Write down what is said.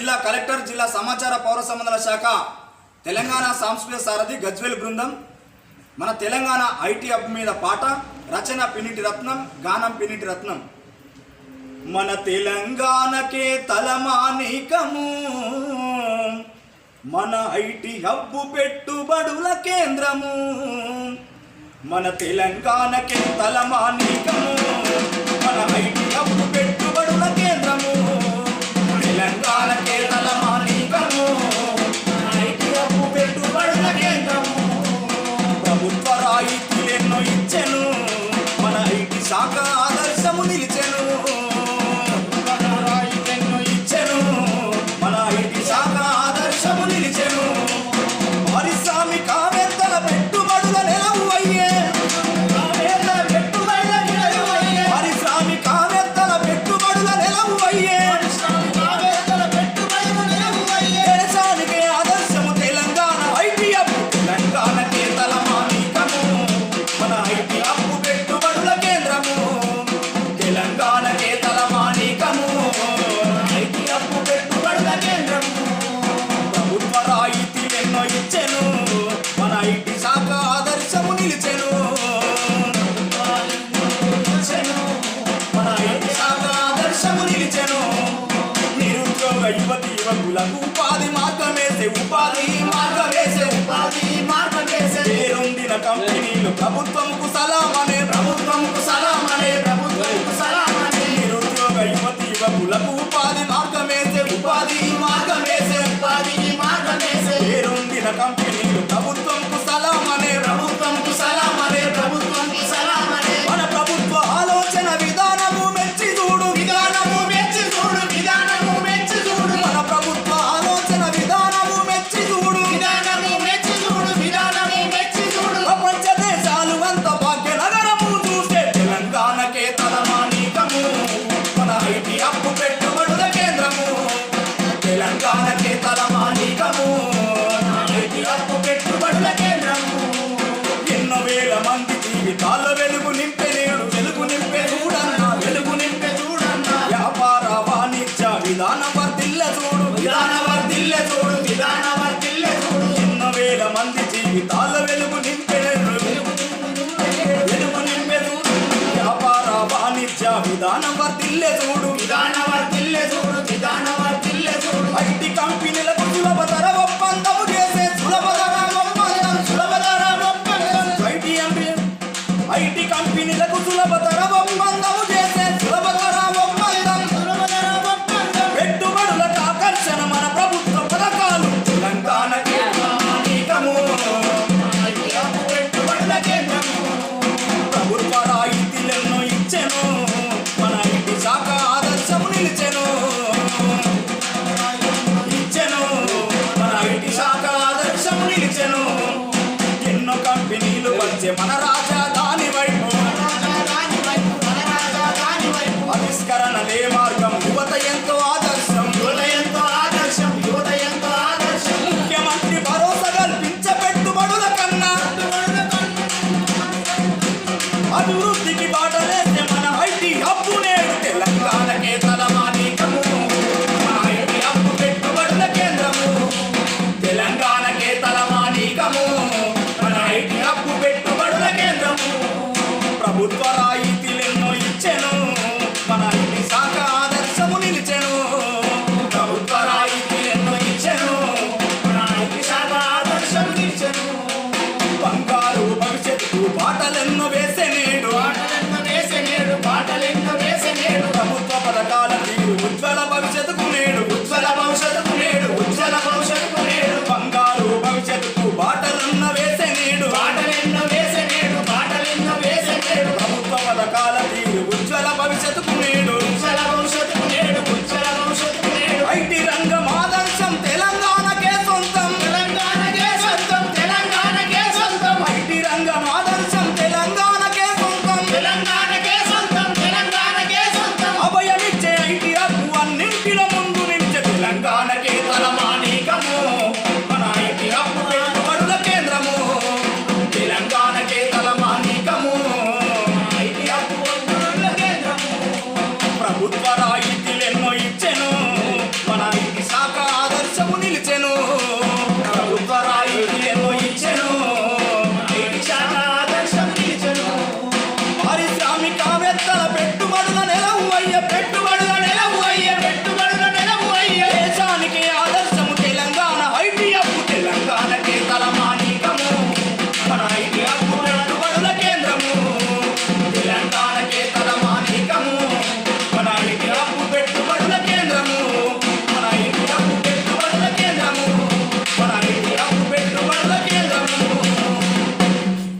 జిల్లా కలెక్టర్ జిల్లా సమాచార పౌర సంబంధాల శాఖ తెలంగాణ సాంస్కృతిక సారథి గజ్వేల్ బృందం మన తెలంగాణ ఐటీ హబ్ మీద పాట రచన పిన్నిటి రత్నం గానం పిన్నిటి రత్నం. మన తెలంగాణకే తలమానికము మన ఐటీ హబ్బు పెట్టుబడుల కేంద్రము మన తెలంగాణకే తలమానికము మన ఐటీ సేవకులకు ఉపాధి మార్గమేసే ఉపాధి మార్గమేసే ఉపాధి మార్గమేసే. పేరొందిన కంపెనీలు ప్రభుత్వముకు వ్యాపార వాణిజ్య విధాన వర్తిల్ల చూడు. విధాన వర్తిల్ల చూడు విధాన వర్తిల్ల చూడు. ఎన్నో వేల మంది జీవితాల వెలుగు నింపెను వెలుగు నింపెను వ్యాపార వాణిజ్య విధాన వర్తిల్ల చూడు. విధాన వర్తిల్ల చూడు చేసే మన రా ఉజ్వల భవిష్యత్తుకు నేడు